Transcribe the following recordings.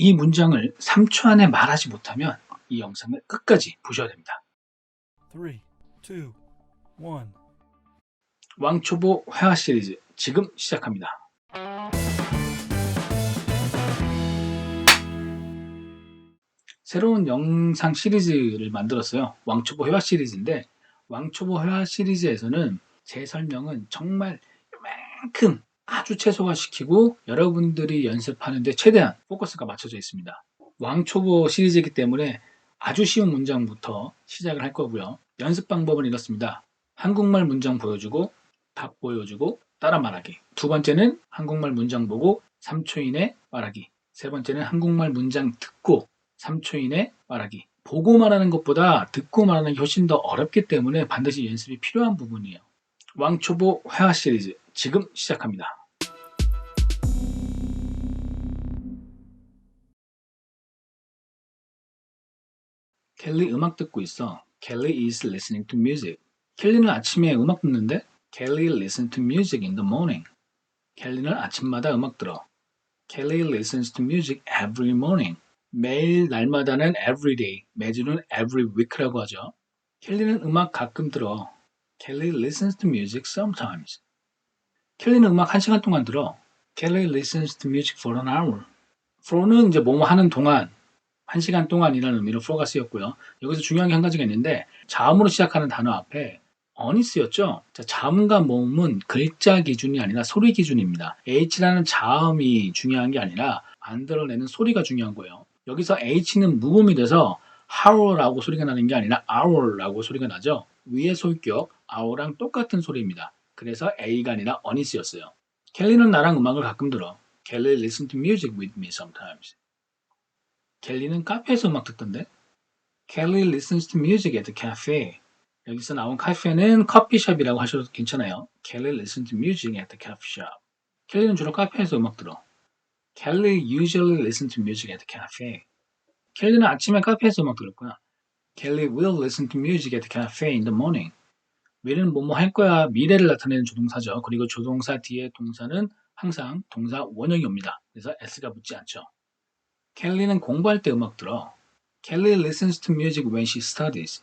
이 문장을 3초 안에 말하지 못하면 이 영상을 끝까지 보셔야 됩니다. Three, two, one. 왕초보 회화 시리즈 지금 시작합니다. 새로운 영상 시리즈를 만들었어요. 왕초보 회화 시리즈인데 왕초보 회화 시리즈에서는 제 설명은 정말 이만큼 아주 최소화시키고 여러분들이 연습하는데 최대한 포커스가 맞춰져 있습니다. 왕초보 시리즈이기 때문에 아주 쉬운 문장부터 시작을 할 거고요. 연습 방법은 이렇습니다. 한국말 문장 보여주고 답 보여주고 따라 말하기. 두 번째는 한국말 문장 보고 3초 이내 말하기. 세 번째는 한국말 문장 듣고 3초 이내 말하기. 보고 말하는 것보다 듣고 말하는 게 훨씬 더 어렵기 때문에 반드시 연습이 필요한 부분이에요. 왕초보 회화 시리즈 지금 시작합니다. 켈리 음악 듣고 있어. Kelly is listening to music. 켈리는 아침에 음악 듣는데 Kelly listens to music in the morning. 켈리는 아침마다 음악 들어. Kelly listens to music every morning. 매일 날마다는 every day, 매주는 every week라고 하죠. 켈리는 음악 가끔 들어. Kelly listens to music sometimes. 켈리는 음악 한 시간 동안 들어. Kelly listens to music for an hour. for는 이제 뭐뭐 하는 동안, 한 시간 동안이라는 의미로 for가 쓰였고요. 여기서 중요한 게 한 가지가 있는데 자음으로 시작하는 단어 앞에 on이 쓰였죠. 자, 자음과 모음은 글자 기준이 아니라 소리 기준입니다. H라는 자음이 중요한 게 아니라 만들어내는 소리가 중요한 거예요. 여기서 H는 무음이 돼서 how라고 소리가 나는 게 아니라 hour라고 소리가 나죠. 위의 소유격 hour랑 똑같은 소리입니다. 그래서 A가 아니라 on이 쓰였어요. 켈리는 나랑 음악을 가끔 들어. Kelly listen to music with me sometimes. 켈리는 카페에서 음악 듣던데. Kelly listens to music at the cafe. 여기서 나온 카페는 커피숍이라고 하셔도 괜찮아요. Kelly listens to music at the coffee shop. 켈리는 주로 카페에서 음악 들어. Kelly usually listens to music at the cafe. 켈리는 아침에 카페에서 음악 들을 거야. Kelly will listen to music at the cafe in the morning. will은 뭐뭐 할 거야 미래를 나타내는 조동사죠. 그리고 조동사 뒤에 동사는 항상 동사 원형이 옵니다. 그래서 s가 붙지 않죠. 켈리는 공부할 때 음악 들어. Kelly listens to music when she studies.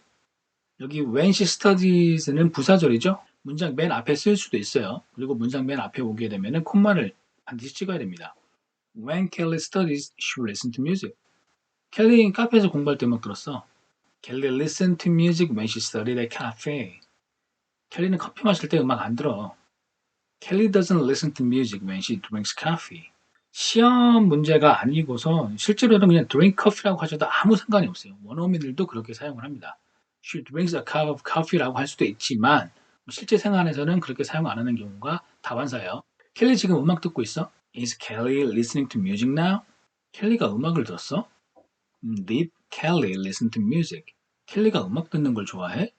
여기 when she studies는 부사절이죠. 문장 맨 앞에 쓸 수도 있어요. 그리고 문장 맨 앞에 오게 되면 콤마를 반드시 찍어야 됩니다. When Kelly studies, she will listen to music. 켈리 카페에서 공부할 때 음악 들었어. Kelly listened to music when she studied at cafe. 켈리는 커피 마실 때 음악 안 들어. Kelly doesn't listen to music when she drinks coffee. 시험 문제가 아니고서 실제로는 그냥 drink coffee라고 하셔도 아무 상관이 없어요. 원어민들도 그렇게 사용을 합니다. She drinks a cup of coffee라고 할 수도 있지만 실제 생활에서는 그렇게 사용 안 하는 경우가 다반사예요. 켈리 지금 음악 듣고 있어? Is Kelly listening to music now? 켈리가 음악을 들었어? 음, Did Kelly listen to music? 켈리가 음악 듣는 걸 좋아해?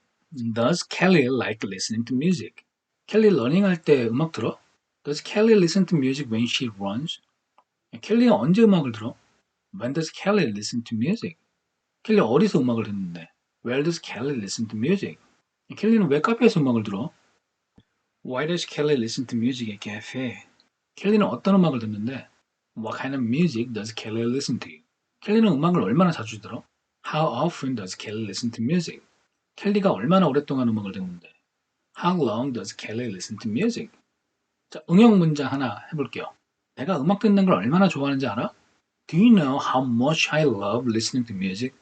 Does Kelly like listening to music? 켈리 러닝할 때 음악 들어? Does Kelly listen to music when she runs? 켈리는 언제 음악을 들어? When does Kelly listen to music? 켈리 어디서 음악을 듣는데? Where does Kelly listen to music? 켈리는 왜 카페에서 음악을 들어? Why does Kelly listen to music at cafe? 켈리는 어떤 음악을 듣는데? What kind of music does Kelly listen to? 켈리는 음악을 얼마나 자주 들어? How often does Kelly listen to music? 켈리가 얼마나 오랫동안 음악을 듣는데? How long does Kelly listen to music? 자, 응용 문장 하나 해볼게요. 내가 음악 듣는 걸 얼마나 좋아하는지 알아? Do you know how much I love listening to music?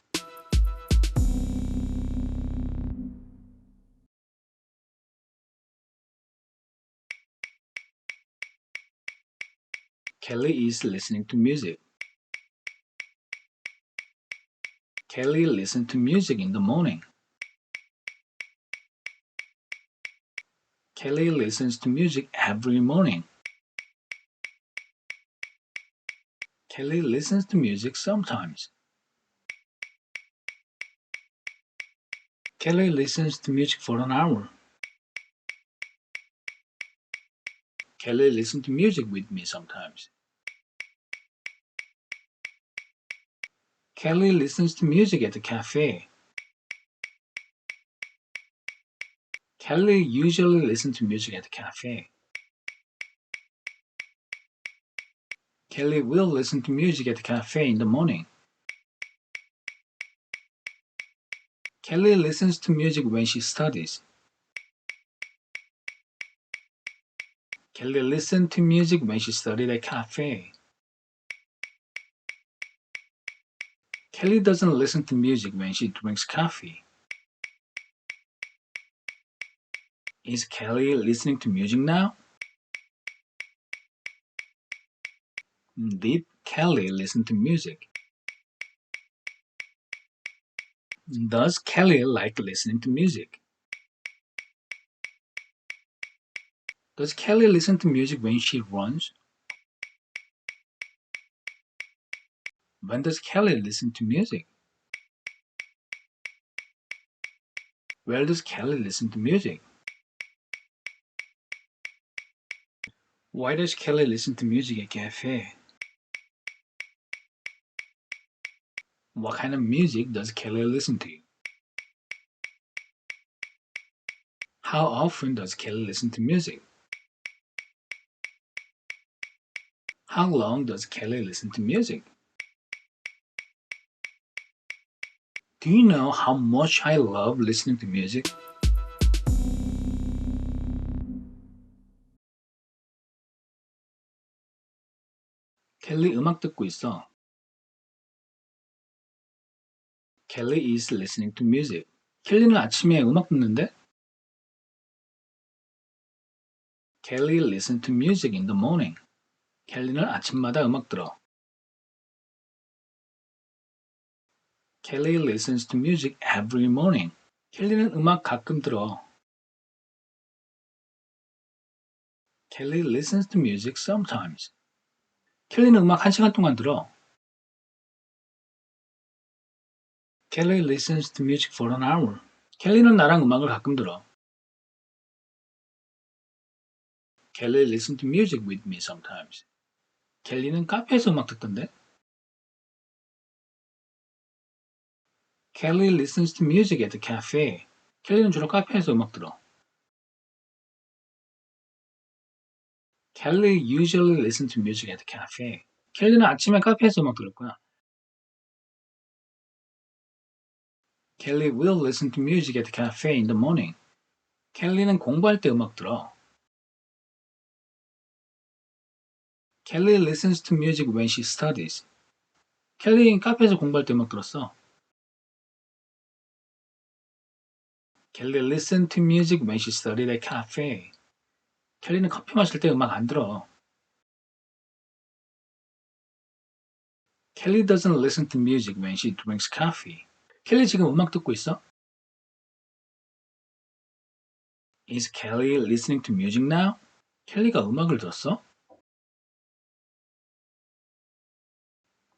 Kelly is listening to music. Kelly listens to music in the morning. Kelly listens to music every morning. Kelly listens to music sometimes. Kelly listens to music for an hour. Kelly listens to music with me sometimes. Kelly listens to music at the cafe. Kelly usually listens to music at the cafe. Kelly will listen to music at the cafe in the morning. Kelly listens to music when she studies. Kelly listened to music when she studied at cafe. Kelly doesn't listen to music when she drinks coffee. Is Kelly listening to music now? Did Kelly listen to music? Does Kelly like listening to music? Does Kelly listen to music when she runs? When does Kelly listen to music? Where does Kelly listen to music? Why does Kelly listen to music at cafe? What kind of music does Kelly listen to? How often does Kelly listen to music? How long does Kelly listen to music? Do you know how much I love listening to music? 켈리 음악 듣고 있어. Kelly is listening to music. 켈리는 아침에 음악 듣는데? Kelly listens to music in the morning. 켈리는 아침마다 음악 들어. Kelly listens to music every morning. 켈리는 음악 가끔 들어. Kelly listens to music sometimes. 켈리는 음악 한 시간 동안 들어. Kelly listens to music for an hour. 켈리는 나랑 음악을 가끔 들어. Kelly listens to music with me sometimes. 켈리는 카페에서 음악 듣던데? Kelly listens to music at the cafe. 켈리는 주로 카페에서 음악 들어. Kelly usually listens to music at the cafe. 켈리는 아침에 카페에서 음악 들을 거야. Kelly will listen to music at the cafe in the morning. 켈리는 공부할 때 음악 들어. Kelly listens to music when she studies. 켈리는 카페에서 공부할 때 음악 들었어. Kelly listened to music when she studied at cafe. 켈리는 커피 마실 때 음악 안 들어. Kelly doesn't listen to music when she drinks coffee. 켈리 지금 음악 듣고 있어? Is Kelly listening to music now? 켈리가 음악을 들었어?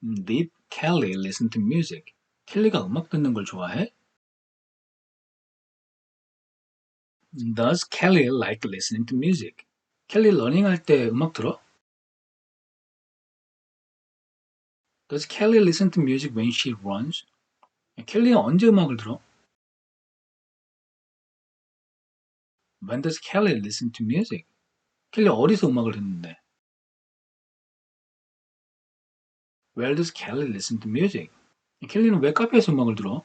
Did Kelly listen to music? 켈리가 음악 듣는 걸 좋아해? Does Kelly like listening to music? 켈리 러닝할 때 음악 들어? Does Kelly listen to music when she runs? 켈리는 언제 음악을 들어? When does Kelly listen to music? 켈리 어디서 음악을 듣는데? Where does Kelly listen to music? 켈리는 왜 카페에서 음악을 들어?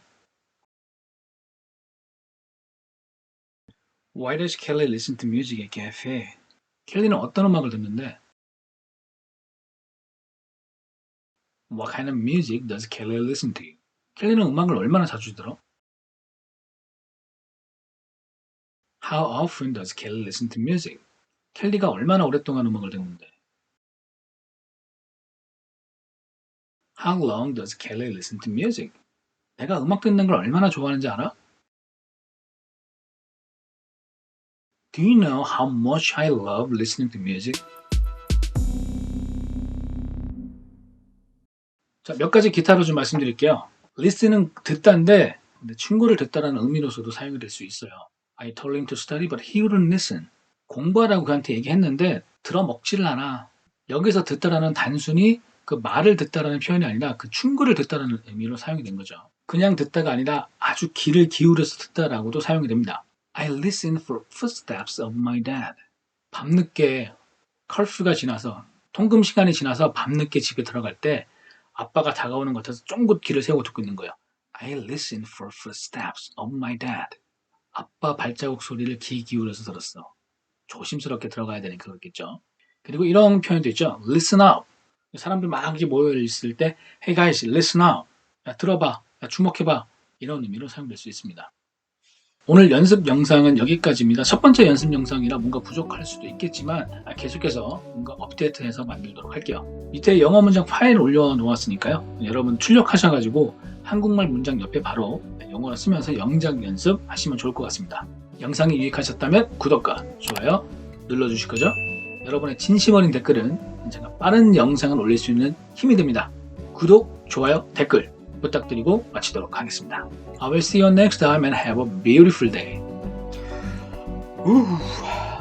Why does Kelly listen to music at cafe? 켈리는 어떤 음악을 듣는데? What kind of music does Kelly listen to? 켈리는 음악을 얼마나 자주 들어? How often does Kelly listen to music? 켈리가 얼마나 오랫동안 음악을 듣는데? How long does Kelly listen to music? 내가 음악 듣는 걸 얼마나 좋아하는지 알아? Do you know how much I love listening to music? 자, 몇 가지 기타로 좀 말씀드릴게요. Listen은 듣다인데 충고를 듣다라는 의미로서도 사용이 될 수 있어요. I told him to study but he wouldn't listen. 공부하라고 그한테 얘기했는데 들어먹지를 않아. 여기서 듣다라는 단순히 그 말을 듣다라는 표현이 아니라 그 충고를 듣다라는 의미로 사용이 된 거죠. 그냥 듣다가 아니라 아주 귀를 기울여서 듣다라고도 사용이 됩니다. I listened for footsteps of my dad. 밤늦게 컬프가 지나서 통금 시간이 지나서 밤늦게 집에 들어갈 때 아빠가 다가오는 것 같아서 쫑긋 귀를 세우고 듣고 있는 거예요. I listen for footsteps of my dad. 아빠 발자국 소리를 귀 기울여서 들었어. 조심스럽게 들어가야 되니까 그렇겠죠. 그리고 이런 표현도 있죠. listen up. 사람들 막 모여 있을 때 hey guys, listen up. 야, 들어봐. 야, 주목해봐. 이런 의미로 사용될 수 있습니다. 오늘 연습 영상은 여기까지입니다. 첫 번째 연습 영상이라 뭔가 부족할 수도 있겠지만 아, 계속해서 뭔가 업데이트해서 만들도록 할게요. 밑에 영어 문장 파일 올려놓았으니까요. 여러분 출력하셔가지고 한국말 문장 옆에 바로 영어로 쓰면서 영작 연습 하시면 좋을 것 같습니다. 영상이 유익하셨다면 구독과 좋아요 눌러주실 거죠? 여러분의 진심 어린 댓글은 제가 빠른 영상을 올릴 수 있는 힘이 됩니다. 구독, 좋아요, 댓글 부탁드리고 마치도록 하겠습니다. I will see you next time and have a beautiful day. 우.